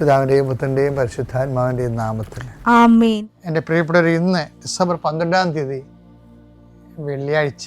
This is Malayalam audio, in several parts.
പിതാവിന്റെയും പുത്രന്റെയും പരിശുദ്ധാത്മാവിന്റെയും നാമത്തിൽ. എന്റെ പ്രിയപ്പെട്ടവർ ഇന്ന് ഡിസംബർ പന്ത്രണ്ടാം തീയതി വെള്ളിയാഴ്ച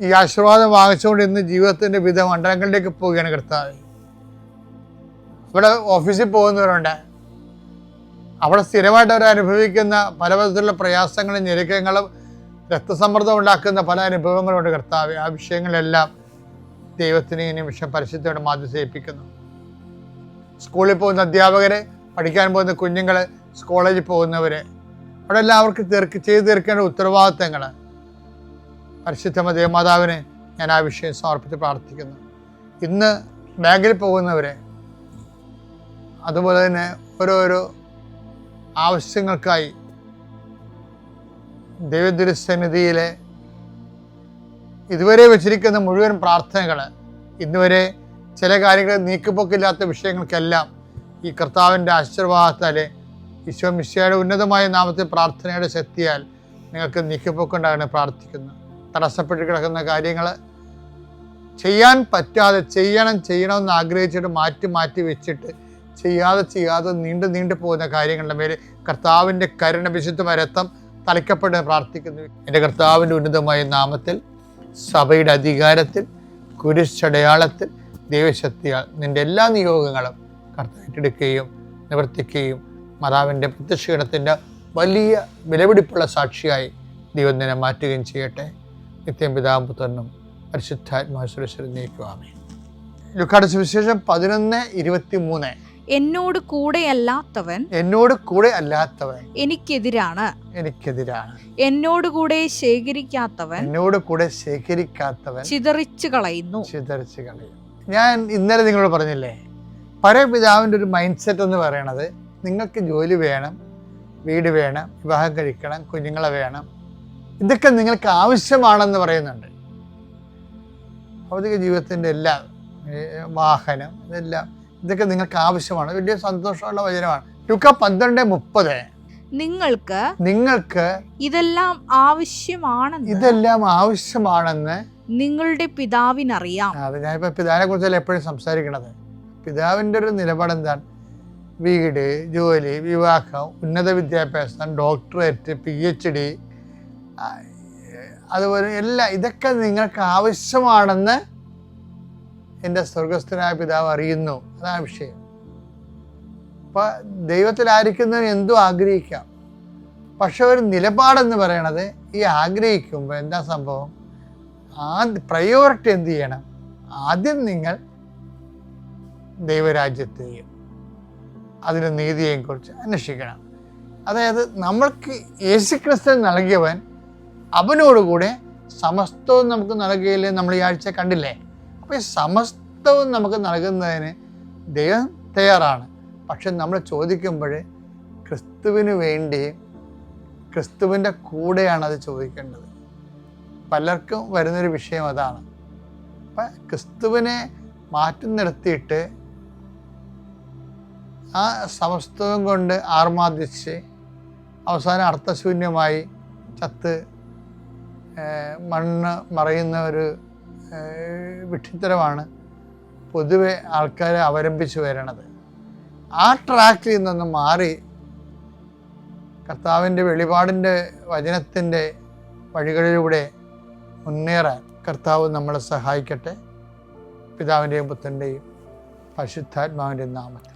ഈ ആശീർവാദം വാങ്ങിച്ചുകൊണ്ട് ഇന്ന് ജീവിതത്തിന്റെ വിവിധ മണ്ഡലങ്ങളിലേക്ക് പോവുകയാണ് കർത്താവ്. ഇവിടെ ഓഫീസിൽ പോകുന്നവരുണ്ട്. അവിടെ സ്ഥിരമായിട്ട് അവർ അനുഭവിക്കുന്ന പല വിധത്തിലുള്ള പ്രയാസങ്ങളും ഞെരുക്കങ്ങളും രക്തസമ്മർദ്ദം ഉണ്ടാക്കുന്ന പല അനുഭവങ്ങളുണ്ട് കർത്താവ്. ആ വിഷയങ്ങളെല്ലാം ദൈവത്തിന് ഈ നിമിഷം പരിശുദ്ധയുടെ മാധ്യസേപ്പിക്കുന്നു സ്കൂളിൽ പോകുന്ന അധ്യാപകരെ പഠിക്കാൻ പോകുന്ന കുഞ്ഞുങ്ങൾ കോളേജിൽ പോകുന്നവർ അവിടെ എല്ലാം അവർക്ക് തീർക്ക് ചെയ്തു തീർക്കേണ്ട ഉത്തരവാദിത്തങ്ങൾ പരിശുദ്ധ ദേവമാതാവിന് ഞാൻ ആ വിഷയം സമർപ്പിച്ച് പ്രാർത്ഥിക്കുന്നു. ഇന്ന് ബാങ്കിൽ പോകുന്നവരെ അതുപോലെ തന്നെ ഓരോരോ ആവശ്യങ്ങൾക്കായി ദൈവദുരസന്നിധിയിലെ ഇതുവരെ വെച്ചിരിക്കുന്ന മുഴുവൻ പ്രാർത്ഥനകൾ ഇന്നുവരെ ചില കാര്യങ്ങൾ നീക്കുപോക്കില്ലാത്ത വിഷയങ്ങൾക്കെല്ലാം ഈ കർത്താവിന്റെ ആശീർവാദത്താൽ ഈശോ മിശിയുടെ ഉന്നതമായ നാമത്തിൽ പ്രാർത്ഥനയുടെ ശക്തിയാൽ നിങ്ങൾക്ക് നീക്കിപ്പോക്കുണ്ടാകണേ പ്രാർത്ഥിക്കുന്നു. തടസ്സപ്പെട്ട് കിടക്കുന്ന കാര്യങ്ങൾ ചെയ്യാൻ പറ്റാതെ ചെയ്യണം ചെയ്യണമെന്ന് ആഗ്രഹിച്ചിട്ട് മാറ്റി മാറ്റി വെച്ചിട്ട് ചെയ്യാതെ ചെയ്യാതെ നീണ്ടു നീണ്ടു പോകുന്ന കാര്യങ്ങളുടെ മേൽ കർത്താവിന്റെ കരുണ വിശുദ്ധമായ രക്തം പ്രാർത്ഥിക്കുന്നു. എന്റെ കർത്താവിന്റെ ഉന്നതമായ നാമത്തിൽ സഭയുടെ അധികാരത്തിൽ കുരിശടയാളത്തിൽ ദൈവശക്തിയാൽ നിന്റെ എല്ലാ നിയോഗങ്ങളും കർത്തേറ്റെടുക്കുകയും നിവർത്തിക്കുകയും മാതാവിന്റെ പ്രത്യക്ഷീണത്തിന്റെ വലിയ വിലപിടിപ്പുള്ള സാക്ഷിയായി ദൈവം നിന്നെ മാറ്റുകയും ചെയ്യട്ടെ. നിത്യം പിതാമ്പുത്രനും പരിശുദ്ധാത്മാസുരശ്വരം നീക്കുവാമേ ലുക്കാട് സുവിശേഷം പതിനൊന്ന് ഇരുപത്തി മൂന്ന് എന്നോട് കൂടെ അല്ലാത്തവൻ എന്നോട് കൂടെ അല്ലാത്തവൻ എനിക്കെതിരാണ്. എനിക്കെതിരാണ്. എന്നോട് കൂടെ ശേഖരിക്കാത്തവൻ എന്നോട് കൂടെ ശേഖരിക്കാത്തവൻ ചിതറിച്ചു കളയുന്നു. ചിതറിച്ചു കളയുന്നു. ഞാൻ ഇന്നലെ നിങ്ങളോട് പറഞ്ഞില്ലേ പരപിതാവിന്റെ ഒരു മൈൻഡ് സെറ്റ് എന്ന് പറയണത് നിങ്ങൾക്ക് ജോലി വേണം വീട് വേണം വിവാഹം കഴിക്കണം കുഞ്ഞുങ്ങളെ വേണം ഇതൊക്കെ നിങ്ങൾക്ക് ആവശ്യമാണെന്ന് പറയുന്നുണ്ട്. ഭൗതിക ജീവിതത്തിന്റെ എല്ലാ വാഹനം ഇതെല്ലാം ഇതൊക്കെ നിങ്ങൾക്ക് ആവശ്യമാണ്. വലിയ സന്തോഷമുള്ള വചനമാണ്. ലുക്ക പന്ത്രണ്ട് മുപ്പത്. നിങ്ങൾക്ക് നിങ്ങൾക്ക് ഇതെല്ലാം ആവശ്യമാണെന്ന് ഇതെല്ലാം ആവശ്യമാണെന്ന് നിങ്ങളുടെ പിതാവിനറിയാം. അതെ ഞാനിപ്പോൾ പിതാവിനെ കുറിച്ചല്ല എപ്പോഴും സംസാരിക്കണത്. പിതാവിന്റെ ഒരു നിലപാട് എന്താണ്? വീട് ജോലി വിവാഹം ഉന്നത വിദ്യാഭ്യാസം ഡോക്ടറേറ്റ് പി എച്ച് ഡി അതുപോലെ എല്ലാം ഇതൊക്കെ നിങ്ങൾക്ക് ആവശ്യമാണെന്ന് എന്റെ സ്വർഗസ്ഥനായ പിതാവ് അറിയുന്നു. അതാണ് വിഷയം. അപ്പോൾ ദൈവത്തിലായിരിക്കുന്നതിന് എന്തും ആഗ്രഹിക്കാം? പക്ഷെ ഒരു നിലപാടെന്ന് പറയണത് ഈ ആഗ്രഹിക്കുമ്പോൾ എന്താ സംഭവം? ആ പ്രയോറിറ്റി എന്ത് ചെയ്യണം? ആദ്യം നിങ്ങൾ ദൈവരാജ്യത്തെയും അതിന്റെ നീതിയെയും കുറിച്ച് അന്വേഷിക്കണം. അതായത് നമ്മൾക്ക് യേശുക്രിസ്തു നൽകിയവൻ അവനോടുകൂടെ സമസ്തവും നമുക്ക് നൽകുകയില്ലേ നമ്മൾ ഈ ആഴ്ച കണ്ടില്ലേ? അപ്പോൾ ഈ സമസ്തവും നമുക്ക് നൽകുന്നതിന് ദൈവം തയ്യാറാണ്. പക്ഷെ നമ്മൾ ചോദിക്കുമ്പോൾ ക്രിസ്തുവിന് വേണ്ടി ക്രിസ്തുവിന്റെ കൂടെയാണ് അത് ചോദിക്കേണ്ടത്. പലർക്കും വരുന്നൊരു വിഷയം അതാണ്. അപ്പം ക്രിസ്തുവിനെ മാറ്റി നിർത്തിയിട്ട് ആ സമസ്തവും കൊണ്ട് ആർമാദിച്ച് അവസാനം അർത്ഥശൂന്യമായി ചത്ത് മണ്ണ് മറയുന്ന ഒരു വിഠിത്തരമാണ് പൊതുവെ ആൾക്കാരെ അവലംബിച്ച് വരണത്. ആ ട്രാക്കിൽ നിന്നൊന്ന് മാറി കർത്താവിന്റെ വെളിപാടിന്റെ വചനത്തിന്റെ വഴികളിലൂടെ മുന്നേറാൻ കർത്താവ് നമ്മളെ സഹായിക്കട്ടെ. പിതാവിന്റെയും പുത്രന്റെയും പരിശുദ്ധാത്മാവിന്റെയും നാമത്തിൽ.